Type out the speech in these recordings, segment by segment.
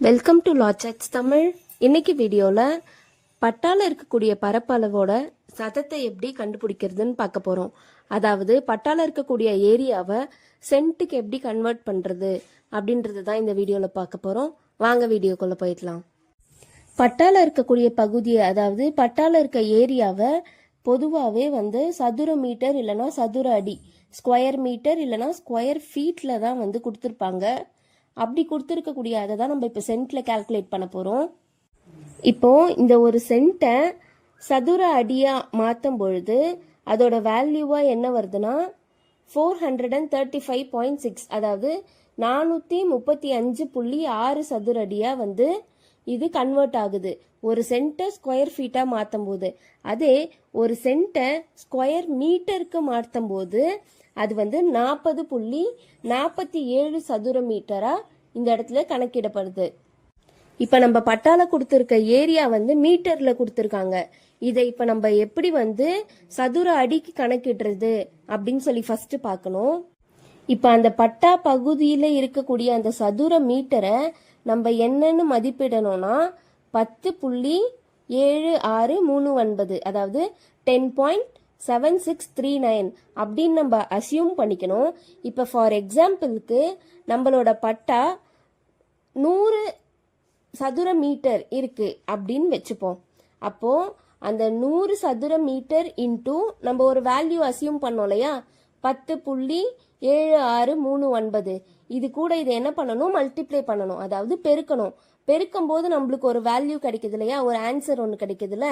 Welcome to லாச்சக்ஸ் Tamil இன்னைக்கு வீடியோவில் பட்டால இருக்கக்கூடிய பரப்பளவோட சதத்தை எப்படி கண்டுபிடிக்கிறதுன்னு பார்க்க போகிறோம் அதாவது பட்டால இருக்கக்கூடிய ஏரியாவை சென்ட்டுக்கு எப்படி கன்வெர்ட் பண்ணுறது அப்படின்றது தான் இந்த வீடியோவில் பார்க்க போகிறோம் வாங்க வீடியோக்குள்ளே போயிடலாம். பட்டால இருக்கக்கூடிய பகுதியை அதாவது பட்டால இருக்க ஏரியாவை பொதுவாகவே வந்து சதுர மீட்டர் இல்லைன்னா சதுர அடி ஸ்கொயர் மீட்டர் இல்லைன்னா ஸ்கொயர் ஃபீட்ல தான் வந்து கொடுத்துருப்பாங்க. அப்படி கொடுத்துருக்கக்கூடிய அதை தான் நம்ம இப்போ சென்ட்ல கால்குலேட் பண்ண போகிறோம் இப்போ இந்த ஒரு சென்ட்டை சதுர அடியாக மாற்றும் பொழுது அதோட வேல்யூவாக என்ன வருதுன்னா four hundred and thirty five point six அதாவது நானூற்றி முப்பத்தி அஞ்சு புள்ளி ஆறு சதுர அடியாக வந்து இது கன்வெர்ட் ஆகுது. ஒரு சென்ட்டை ஸ்கொயர் ஃபீட்டாக மாற்றும் போது அதே ஒரு சென்ட்டை ஸ்கொயர் மீட்டருக்கு மாற்றும் போது அது வந்து நாற்பது புள்ளி நாற்பத்தி ஏழு சதுர மீட்டராக இந்த இடத்துல கணக்கிடப்படுது. இப்போ நம்ம பட்டால கொடுத்துருக்க ஏரியா வந்து மீட்டரில் கொடுத்துருக்காங்க. இதை இப்போ நம்ம எப்படி வந்து சதுர அடிக்கு கணக்கிடுறது அப்படின்னு சொல்லி ஃபர்ஸ்ட் பார்க்கணும். இப்போ அந்த பட்டா பகுதியில் இருக்கக்கூடிய அந்த சதுர மீட்டரை நம்ம என்னன்னு மதிப்பிடணும்னா பத்து புள்ளி ஏழு ஆறு மூணு ஒன்பது அதாவது ten point seven six three nine அப்படின்னு நம்ம அசியூம் பண்ணிக்கணும். இப்போ ஃபார் எக்ஸாம்பிளுக்கு நம்மளோட பட்டா நூறு சதுர மீட்டர் இருக்கு அப்படின்னு வச்சுப்போம். அப்போ அந்த நூறு சதுர மீட்டர் இன்டூ நம்ம ஒரு வேல்யூ அசியூம் பண்ணோம் இல்லையா? பத்து புள்ளி ஏழு ஆறு மூணு ஒன்பது. இது கூட இதை என்ன பண்ணணும்? மல்டிப்ளை பண்ணணும். அதாவது பெருக்கணும். பெருக்கும் போது நம்மளுக்கு ஒரு வேல்யூ கிடைக்குது இல்லையா? ஒரு ஆன்சர் ஒன்று கிடைக்குதுல்ல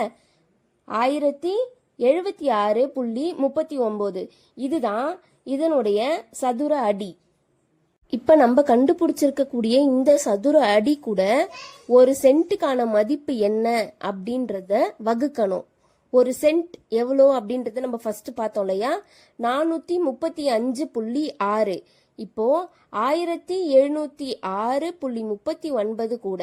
ஆயிரத்தி எழுபத்தி ஆறு புள்ளி முப்பத்தி ஒம்பது. இதுதான் இதனுடைய சதுர அடி. இப்ப நம்ம கண்டுபிடிச்சிருக்கக்கூடிய இந்த சதுர அடி கூட ஒரு சென்ட்டுக்கான மதிப்பு என்ன அப்படின்றத வகுக்கணும். ஒரு சென்ட் எவ்வளோ அப்படின்றத நம்ம ஃபர்ஸ்ட் பார்த்தோம் இல்லையா? நானூத்தி முப்பத்தி அஞ்சு புள்ளி ஆறு. இப்போ ஆயிரத்தி எழுநூத்தி ஆறு புள்ளி முப்பத்தி ஒன்பது கூட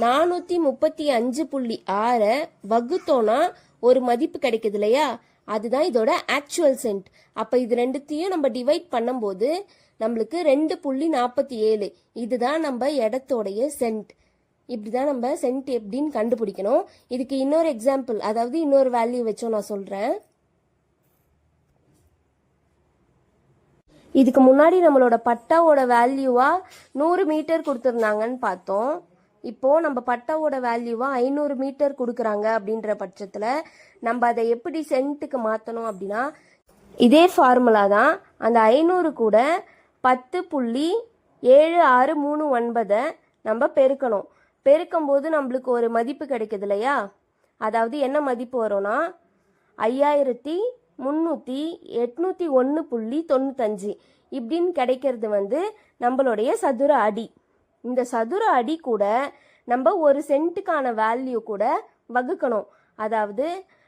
நானூத்தி முப்பத்தி அஞ்சு புள்ளி ஆறை வகுத்தோம்னா ஒரு மதிப்பு கிடைக்குது இல்லையா? அதுதான் இதோட ஆக்சுவல் சென்ட் அப்ப இது ரெண்டுத்தையும் நம்ம டிவைட் பண்ணும்போது நம்மளுக்கு ரெண்டு புள்ளி நாற்பத்தி ஏழு. இதுதான் நம்ம இடத்தோடைய சென்ட் இப்படிதான் நம்ம சென்ட் எப்படின்னு கண்டுபிடிக்கணும். இதுக்கு இன்னொரு எக்ஸாம்பிள் அதாவது இன்னொரு வேல்யூ வச்சோம் நான் சொல்றேன். இதுக்கு முன்னாடி நம்மளோட பட்டாவோட வேல்யூவா நூறு மீட்டர் கொடுத்துருந்தாங்கன்னு பார்த்தோம். இப்போ நம்ம பட்டாவோட வேல்யூவா ஐநூறு மீட்டர் கொடுக்குறாங்க அப்படின்ற பட்சத்தில் நம்ம அதை எப்படி சென்ட்டுக்கு மாற்றணும் அப்படின்னா இதே ஃபார்முலா தான். அந்த ஐநூறு கூட பத்து புள்ளி ஏழு ஆறு மூணு ஒன்பதை நம்ம பெருக்கணும். பெருக்கும் போது நம்மளுக்கு ஒரு மதிப்பு கிடைக்குது இல்லையா? அதாவது என்ன மதிப்பு வரும்னா ஐயாயிரத்தி முந்நூற்றி எட்நூற்றி ஒன்று புள்ளி தொண்ணூத்தஞ்சு. இப்படின்னு கிடைக்கிறது வந்து நம்மளுடைய சதுர அடி. இந்த சதுர அடி கூட நம்ம ஒரு சென்ட்டுக்கான வேல்யூ கூட வகுக்கணும். அதாவது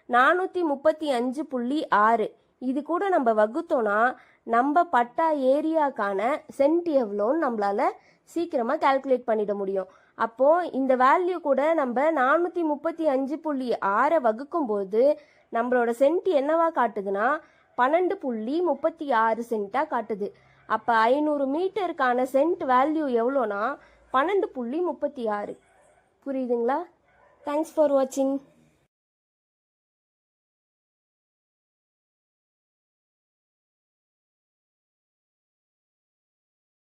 நானூற்றி முப்பத்தி அஞ்சு புள்ளி ஆறு. இது கூட நம்ம வகுத்தோம்னா நம்ம பட்டா ஏரியாக்கான சென்ட் எவ்வளோன்னு நம்மளால சீக்கிரமாக கால்குலேட் பண்ணிட முடியும். அப்போது இந்த வேல்யூ கூட நம்ம நானூற்றி முப்பத்தி அஞ்சு புள்ளி ஆறை வகுக்கும்போது நம்மளோட சென்ட் என்னவா காட்டுதுன்னா பன்னெண்டு புள்ளி முப்பத்தி ஆறு சென்ட்டாக காட்டுது. அப்போ ஐநூறு மீட்டருக்கான சென்ட் வேல்யூ எவ்வளோனா பன்னெண்டு புள்ளி முப்பத்தி ஆறு. புரியுதுங்களா? தேங்க்ஸ் ஃபார் வாட்சிங்